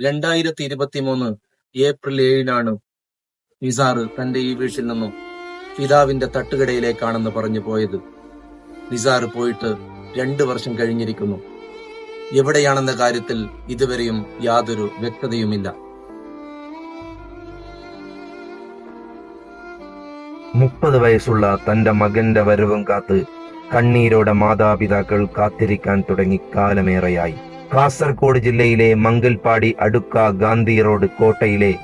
രണ്ടായിരത്തി ഇരുപത്തി മൂന്ന് ഏപ്രിൽ ഏഴിനാണ് നിസാർ തന്റെ ഈ വീട്ടിൽ നിന്നും പിതാവിന്റെ തട്ടുകടയിലേക്കാണെന്ന് പറഞ്ഞു പോയത്. നിസാർ പോയിട്ട് രണ്ടു വർഷം കഴിഞ്ഞിരിക്കുന്നു. എവിടെയാണെന്ന കാര്യത്തിൽ ഇതുവരെയും യാതൊരു വ്യക്തതയുമില്ല. മുപ്പത് വയസ്സുള്ള തന്റെ മകന്റെ വരവും കാത്ത് കണ്ണീരോടെ മാതാപിതാക്കൾ കാത്തിരിക്കാൻ തുടങ്ങി കാലമേറെയായി. കാസർഗോഡ് ജില്ലയിലെ മംഗൽപാടി അടുക്ക ഗാന്ധി റോഡ് കോട്ടയിലെ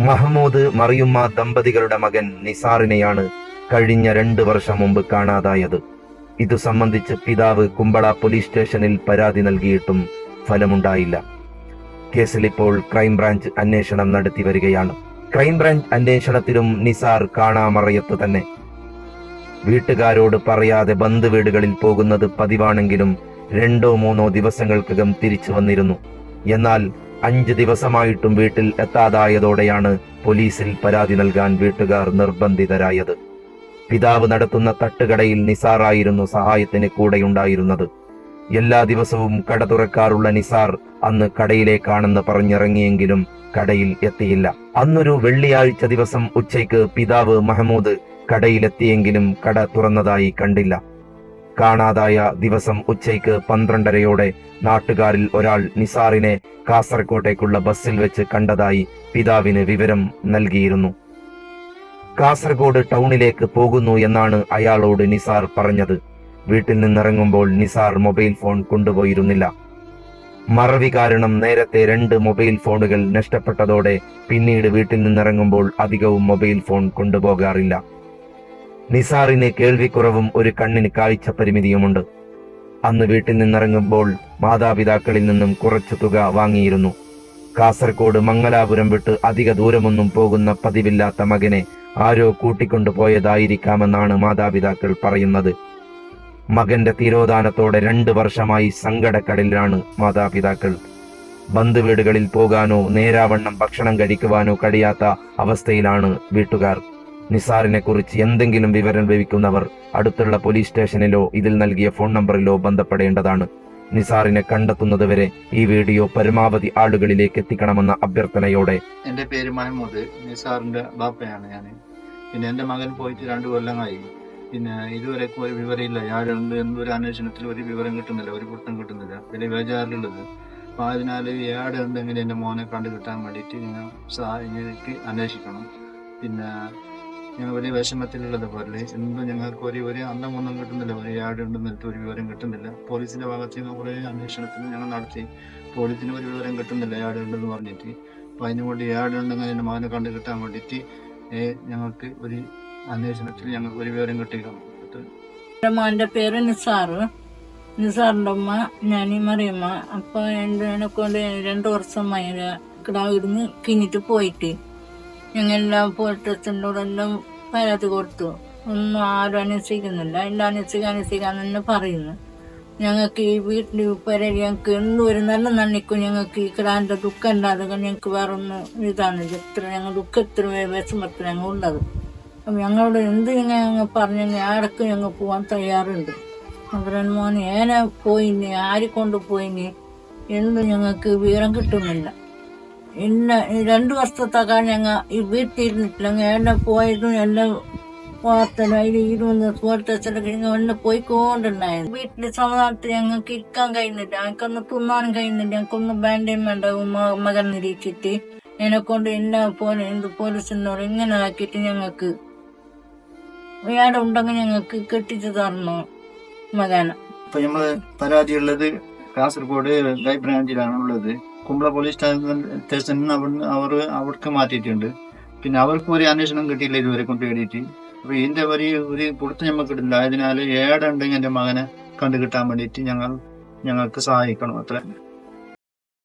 മഹമ്മൂദ് മറിയുമ്മ ദമ്പതികളുടെ മകൻ നിസാറിനെയാണ് കഴിഞ്ഞ രണ്ട് വർഷം മുമ്പ് കാണാതായത്. ഇതു സംബന്ധിച്ച് പിതാവ് കുമ്പള പോലീസ് സ്റ്റേഷനിൽ പരാതി നൽകിയിട്ടും ഫലമുണ്ടായില്ല. കേസിൽ ഇപ്പോൾ ക്രൈംബ്രാഞ്ച് അന്വേഷണം നടത്തി വരികയാണ്. ക്രൈംബ്രാഞ്ച് അന്വേഷണത്തിലും നിസാർ കാണാമറയത്ത് തന്നെ. വീട്ടുകാരോട് പറയാതെ ബന്ധുവീടുകളിൽ പോകുന്നത് പതിവാണെങ്കിലും രണ്ടോ മൂന്നോ ദിവസങ്ങൾക്കകം തിരിച്ചു വന്നിരുന്നു. എന്നാൽ അഞ്ച് ദിവസമായിട്ടും വീട്ടിൽ എത്താതായതോടെയാണ് പോലീസിൽ പരാതി നൽകാൻ വീട്ടുകാർ നിർബന്ധിതരായത്. പിതാവ് നടത്തുന്ന തട്ടുകടയിൽ നിസാറായിരുന്നു സഹായത്തിന് കൂടെയുണ്ടായിരുന്നത്. എല്ലാ ദിവസവും കട തുറക്കാറുള്ള നിസാർ അന്ന് കടയിലേക്കാണെന്ന് പറഞ്ഞിറങ്ങിയെങ്കിലും കടയിൽ എത്തിയില്ല. അന്നൊരു വെള്ളിയാഴ്ച ദിവസം ഉച്ചയ്ക്ക് പിതാവ് മഹമ്മൂദ് കടയിലെത്തിയെങ്കിലും കട തുറന്നതായി കണ്ടില്ല. കാണാതായ ദിവസം ഉച്ചയ്ക്ക് പന്ത്രണ്ടരയോടെ നാട്ടുകാരിൽ ഒരാൾ നിസാറിനെ കാസർകോട്ടേക്കുള്ള ബസ്സിൽ വെച്ച് കണ്ടതായി പിതാവിന് വിവരം നൽകിയിരുന്നു. കാസർഗോഡ് ടൗണിലേക്ക് പോകുന്നു എന്നാണ് അയാളോട് നിസാർ പറഞ്ഞത്. വീട്ടിൽ നിന്നിറങ്ങുമ്പോൾ നിസാർ മൊബൈൽ ഫോൺ കൊണ്ടുപോയിരുന്നില്ല. മറവി കാരണം നേരത്തെ രണ്ട് മൊബൈൽ ഫോണുകൾ നഷ്ടപ്പെട്ടതോടെ പിന്നീട് വീട്ടിൽ നിന്നിറങ്ങുമ്പോൾ അധികവും മൊബൈൽ ഫോൺ കൊണ്ടുപോകാറില്ല. നിസാറിന് കേൾവിക്കുറവും ഒരു കണ്ണിന് കാഴ്ച പരിമിതിയുമുണ്ട്. അന്ന് വീട്ടിൽ നിന്നിറങ്ങുമ്പോൾ മാതാപിതാക്കളിൽ നിന്നും കുറച്ചു തുക വാങ്ങിയിരുന്നു. കാസർകോട് മംഗലാപുരം വിട്ട് അധിക ദൂരമൊന്നും പോകുന്ന പതിവില്ലാത്ത മകനെ ആരോ കൂട്ടിക്കൊണ്ടുപോയതായിരിക്കാമെന്നാണ് മാതാപിതാക്കൾ പറയുന്നത്. മകന്റെ തിരോധാനത്തോടെ രണ്ട് വർഷമായി സങ്കടക്കടലിലാണ് മാതാപിതാക്കൾ. ബന്ധുവീടുകളിൽ പോകാനോ നേരാവണ്ണം ഭക്ഷണം കഴിക്കുവാനോ കഴിയാത്ത അവസ്ഥയിലാണ് വീട്ടുകാർ. നിസാറിനെ കുറിച്ച് എന്തെങ്കിലും വിവരം ലഭിക്കുന്നവർ അടുത്തുള്ള പോലീസ് സ്റ്റേഷനിലോ ഇതിൽ നൽകിയ ഫോൺ നമ്പറിലോ ബന്ധപ്പെടേണ്ടതാണ്. നിസാറിനെ കണ്ടെത്തുന്നതുവരെ ഈ വീഡിയോ പരമാവധി ആളുകളിലേക്ക് എത്തിക്കണമെന്ന അഭ്യർത്ഥനയോടെ. എന്റെ പേര് മഹമ്മൂദ്. നിസാറിന്റെ ബാപ്പയാണ് ഞാൻ പിന്നെ എന്റെ മകൻ പോയിട്ട് രണ്ടു കൊല്ലമായി. പിന്നെ ഇതുവരെ ഒരു വിവരമില്ല. ആരുണ്ട് എന്തൊരു അന്വേഷണത്തിൽ ഒരു വിവരം കിട്ടുന്നില്ല. ഒരു പൊട്ടം കിട്ടുന്നില്ല. പിന്നെ വേജാറിലുള്ളത് അപ്പൊ അതിനാൽ ഏടെ ഉണ്ടെങ്കിൽ എന്റെ മോനെ കണ്ടു കിട്ടാൻ വേണ്ടിയിട്ട് ഞാൻ സഹായിക്ക് അന്വേഷിക്കണം. പിന്നെ ഞങ്ങൾ വലിയ വിഷമത്തിലുള്ളത് പോലെ. എന്തും ഞങ്ങൾക്ക് ഒരു ഒരു അന്തമൊന്നും കിട്ടുന്നില്ല. ഒരു യാട് ഉണ്ടെന്നിട്ട് ഒരു വിവരം കിട്ടുന്നില്ല. പോലീസിന്റെ ഭാഗത്ത് നിന്ന് കുറേ അന്വേഷണത്തിന് ഞങ്ങൾ നടത്തി. പോലീസിന് ഒരു വിവരം കിട്ടുന്നില്ല യാട് ഉണ്ടെന്ന് പറഞ്ഞിട്ട്. അപ്പോൾ അതിനു വേണ്ടി യാട് ഉണ്ടെങ്കിൽ എന്റെ മകനെ കണ്ടു കിട്ടാൻ വേണ്ടിയിട്ട് ഞങ്ങൾക്ക് ഒരു അന്വേഷണത്തിൽ ഞങ്ങൾക്ക് ഒരു വിവരം കിട്ടിക്കണം എന്റെ മോന്റെ പേര് നിസാർ. നിസാറിന്റെ ഉമ്മ ഞാൻ മറിയമ്മ. അപ്പോൾ എന്റെ രണ്ടു രണ്ട് വർഷമായി കിടാവിടുന്ന് കിഞ്ഞിട്ട് പോയിട്ട്. ഞങ്ങളെല്ലാം എല്ലാം പരാതി കൊടുത്തു. ഒന്നും ആരും അനുസരിക്കുന്നില്ല എല്ലാം അനുസരിക്കാൻ അനുസരിക്കാന്ന് തന്നെ പറയുന്നു. ഞങ്ങൾക്ക് ഈ വീട്ടിൽ വരെ ഞങ്ങൾക്ക് എന്നും ഒരു നല്ല നന്ദിക്കും. ഞങ്ങൾക്ക് ഈ കിടാന്റെ ദുഃഖം ഇല്ലാതെ ഞങ്ങൾക്ക് വേറെ ഒന്നും ഇതാണ്. എത്ര ഞങ്ങൾ ദുഃഖത്തിൽ വിഷമത്തിൽ ഞങ്ങൾ ഉള്ളത്. അപ്പം ഞങ്ങളോട് എന്ത് ഞങ്ങൾ പറഞ്ഞു ആടക്ക് ഞങ്ങൾ പോകാൻ തയ്യാറുണ്ട്. അവരൻ മോനെ ഏനെ പോയിനി ആര് കൊണ്ടുപോയിനി എന്ന് ഞങ്ങൾക്ക് വിവരം കിട്ടുന്നില്ല. ഇന്ന രണ്ട് വർഷത്തൊക്കെ ഞങ്ങൾ ഈ വീട്ടിലിരുന്നിട്ടില്ല. എന്നെ പോയതും എന്നെ വാർത്തലും അതിൽ ഇരുന്ന് സുഹൃത്തച്ഛനൊക്കെ ഞങ്ങൾ എന്നെ പോയിക്കൊണ്ടുണ്ടായിരുന്നു വീട്ടിൽ സമാധാനത്തിൽ ഞങ്ങൾക്ക് ഇരിക്കാൻ കഴിയുന്നില്ല. ഞങ്ങൾക്കൊന്ന് തിന്നാനും കഴിയുന്നില്ല. ഞങ്ങൾക്കൊന്ന് ബാൻഡേം വേണ്ട മകൻ നിരീക്ഷിച്ചിട്ട് എന്നെ കൊണ്ട് എന്നെ പോലെ എന്ത് പോലീസിനോട് ഇങ്ങനെ ആക്കിയിട്ട് ഞങ്ങൾക്ക് വേറെ ഉണ്ടെങ്കിൽ ഞങ്ങൾക്ക് കെട്ടിച്ചു തരണം മകനെ. ഇപ്പൊ നമ്മൾ പരാതിയുള്ളത് കാസർഗോഡ് ലൈ ഉള്ളത് കുമ്പള പോലീസ് സ്റ്റേഷനിൽ നിന്ന് അവർ അവർ അവർക്ക് മാറ്റിയിട്ടുണ്ട്. പിന്നെ അവർക്ക് ഒരു അന്വേഷണം കിട്ടിയില്ല ഇതുവരെ കൊണ്ട് വേണ്ടിയിട്ട് അപ്പോൾ ഇതിന്റെ ഒരു ഒരു പുറത്ത് ഞമ്മക്ക് കിട്ടില്ല. അതിനാൽ ഏടുണ്ടെങ്കിൽ എന്റെ മകനെ കണ്ടു കിട്ടാൻ വേണ്ടിയിട്ട് ഞങ്ങൾ ഞങ്ങൾക്ക് സഹായിക്കണം. അത്ര.